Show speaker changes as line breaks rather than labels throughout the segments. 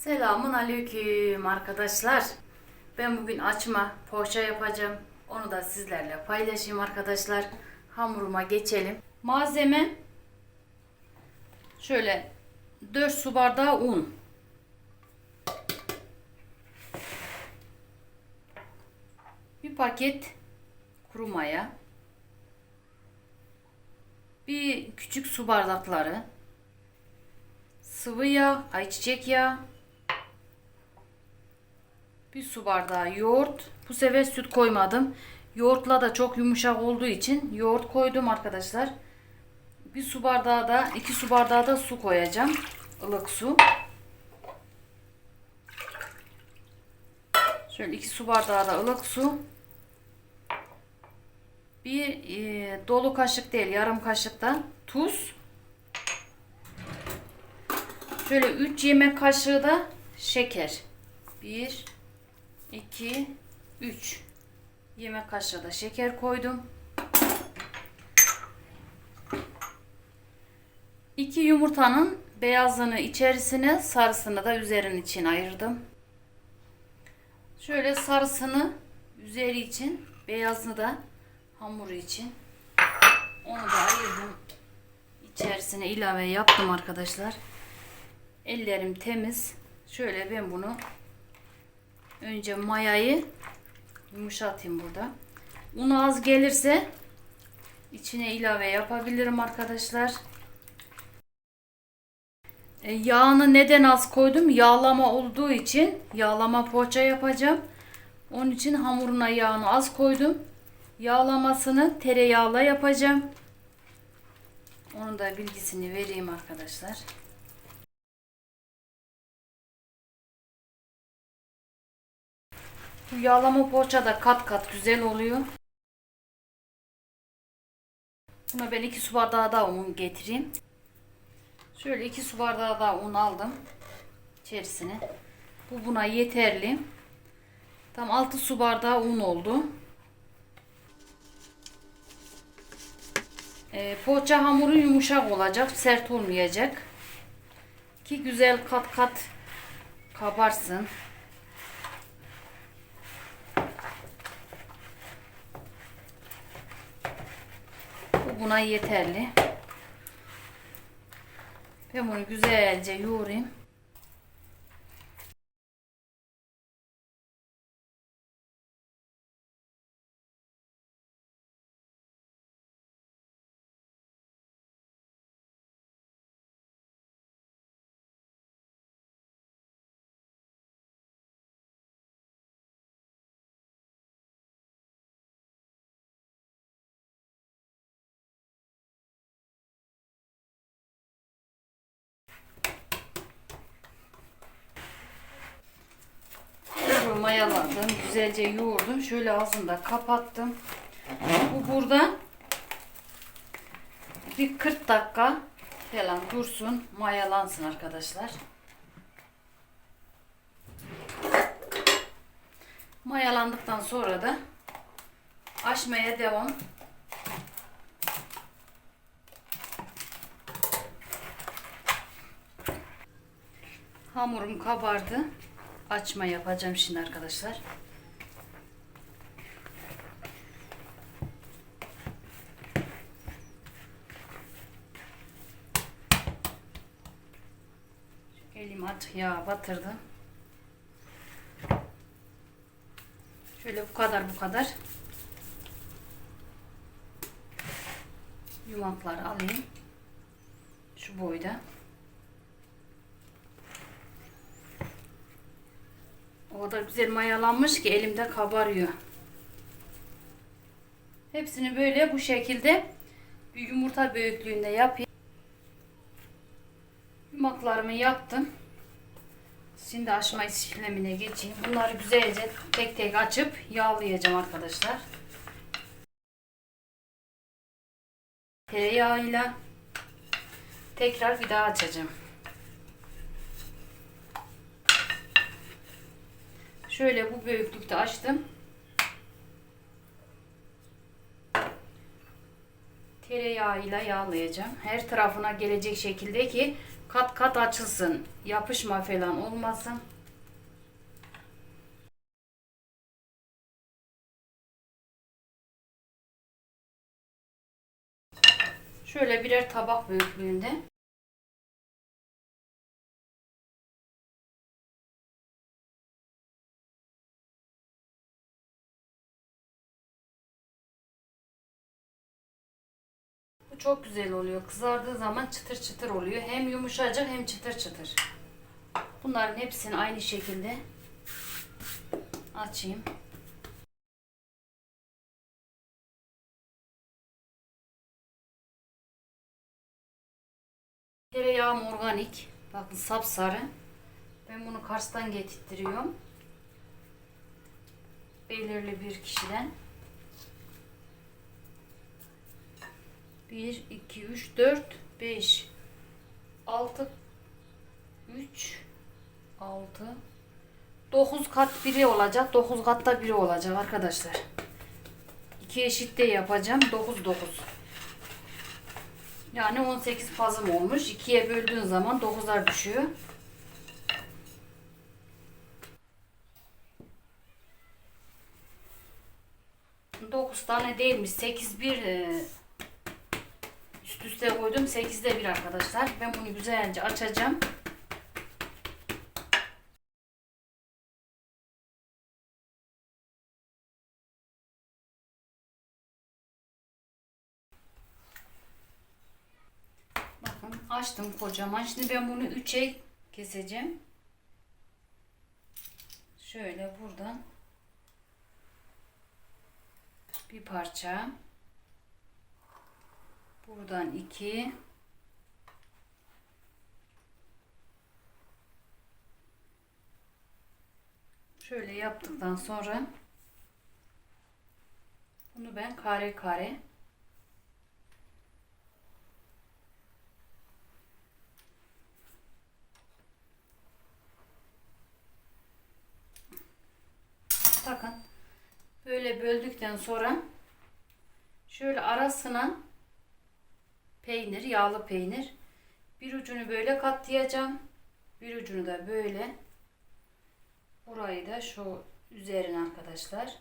Selamun aleyküm arkadaşlar. Ben bugün açma poğaça yapacağım. Onu da sizlerle paylaşayım arkadaşlar. Hamuruma geçelim. Malzeme şöyle 4 su bardağı un. Bir paket kuru maya. Bir küçük su bardakları sıvı yağ, ayçiçek yağı, bir su bardağı yoğurt. Bu sefer süt koymadım. Yoğurtla da çok yumuşak olduğu için yoğurt koydum arkadaşlar. Bir su bardağı da iki su bardağı da su koyacağım. ılık su. Şöyle iki su bardağı da ılık su. Bir e, dolu kaşık değil yarım kaşık da tuz. Şöyle 3 yemek kaşığı da şeker. 1 2 3 yemek kaşığı da şeker koydum. 2 yumurtanın beyazını içerisine, sarısını da üzerin için ayırdım. Şöyle sarısını üzeri için, beyazını da hamuru için. Onu da ayırdım. İçerisine ilave yaptım arkadaşlar. Ellerim temiz. Şöyle ben bunu önce mayayı yumuşatayım burada. Un az gelirse içine ilave yapabilirim arkadaşlar. E, yağını neden az koydum? Yağlama olduğu için yağlama poğaça yapacağım. Onun için hamuruna yağını az koydum. Yağlamasını tereyağla yapacağım. Onun da bilgisini vereyim arkadaşlar. Bu yağlama poğaça da kat kat güzel oluyor. Buna ben iki su bardağı daha un getireyim. Şöyle iki su bardağı daha un aldım. içerisine. Bu buna yeterli. Tam 6 su bardağı un oldu. Ee, poğaça hamuru yumuşak olacak. Sert olmayacak. Ki güzel kat kat kabarsın. Buna yeterli. Ben bunu güzelce yoğurayım. Mayaladım. Güzelce yoğurdum. Şöyle ağzını da kapattım. Bu burada bir 40 dakika falan dursun. Mayalansın arkadaşlar. Mayalandıktan sonra da açmaya devam. Hamurum kabardı. Açma yapacağım şimdi arkadaşlar. Elim at yağ batırdım. Şöyle bu kadar bu kadar. Yumaklar alayım. Şu boyda. Kadar güzel mayalanmış ki elimde kabarıyor. Hepsini böyle bu şekilde bir yumurta büyüklüğünde yapayım. Yumaklarımı yaptım. Şimdi açma işlemine geçeyim. Bunları güzelce tek tek açıp yağlayacağım arkadaşlar. Tereyağıyla tekrar bir daha açacağım. Şöyle bu büyüklükte açtım. Tereyağıyla yağlayacağım. Her tarafına gelecek şekilde ki kat kat açılsın. Yapışma falan olmasın. Şöyle birer tabak büyüklüğünde. Çok güzel oluyor. Kızardığı zaman çıtır çıtır oluyor. Hem yumuşacık hem çıtır çıtır. Bunların hepsini aynı şekilde açayım. Tereyağım organik. Bakın sapsarı. Ben bunu Kars'tan getirtiyorum. Belirli bir kişiden. 1, 2, 3, 4, 5, 6, 3, 6, 9 kat biri olacak. 9 katta biri olacak arkadaşlar. 2 eşit de yapacağım. 9, 9. Yani 18 fazım olmuş. 2'ye böldüğün zaman 9'ar düşüyor. Dokuz tane değilmiş. 8 bir e, üst üste koydum. 8'de bir arkadaşlar. Ben bunu güzelce açacağım. Bakın açtım kocaman. Şimdi ben bunu 3'e keseceğim. Şöyle buradan bir parça. Buradan iki. Şöyle yaptıktan sonra bunu ben kare kare Bakın böyle böldükten sonra şöyle arasına peynir, yağlı peynir bir ucunu böyle katlayacağım. Bir ucunu da böyle. Burayı da şu üzerine arkadaşlar.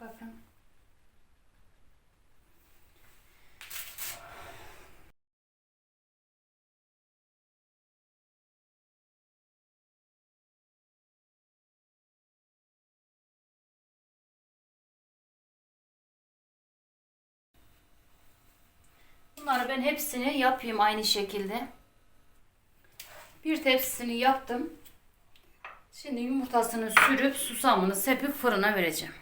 Bakın. Bunları ben hepsini yapayım aynı şekilde. Bir tepsisini yaptım. Şimdi yumurtasını sürüp susamını sepip fırına vereceğim.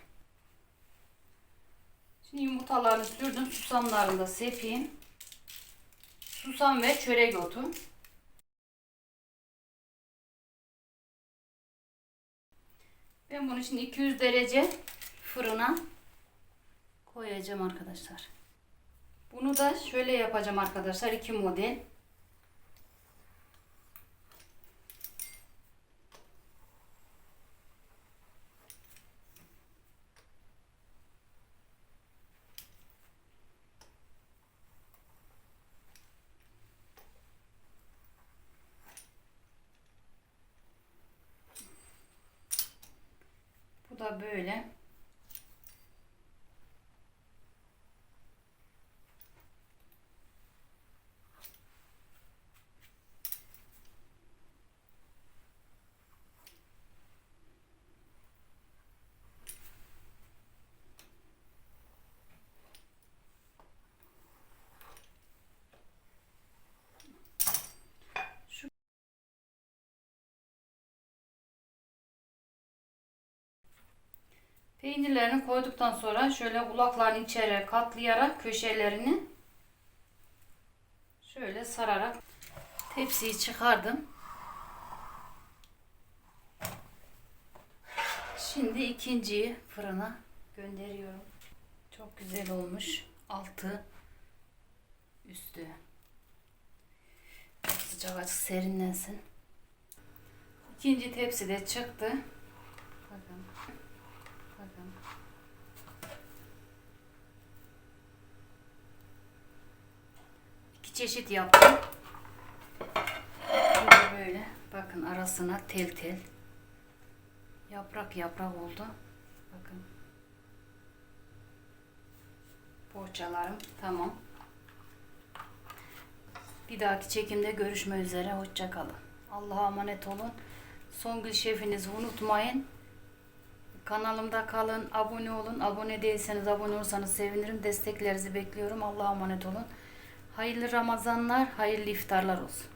Şimdi yumurtalarını sürdüm. Susamlarını da sepeyim. Susam ve çörek otu. Ben bunu şimdi 200 derece fırına koyacağım arkadaşlar. Bunu da şöyle yapacağım arkadaşlar. iki model. Bu da böyle. Peynirlerini koyduktan sonra şöyle kulaklarını içeri katlayarak köşelerini şöyle sararak tepsiyi çıkardım. Şimdi ikinciyi fırına gönderiyorum. Çok güzel olmuş. Altı üstü. Sıcak açık serinlensin. İkinci tepsi de çıktı. İki çeşit yaptım. Böyle böyle. Bakın arasına tel tel. Yaprak yaprak oldu. Bakın. Poğaçalarım tamam. Bir dahaki çekimde görüşmek üzere. Hoşça kalın. Allah'a emanet olun. Songül şefinizi unutmayın. Kanalımda kalın, abone olun. Abone değilseniz abone olursanız sevinirim. Desteklerinizi bekliyorum. Allah'a emanet olun. Hayırlı Ramazanlar, hayırlı iftarlar olsun.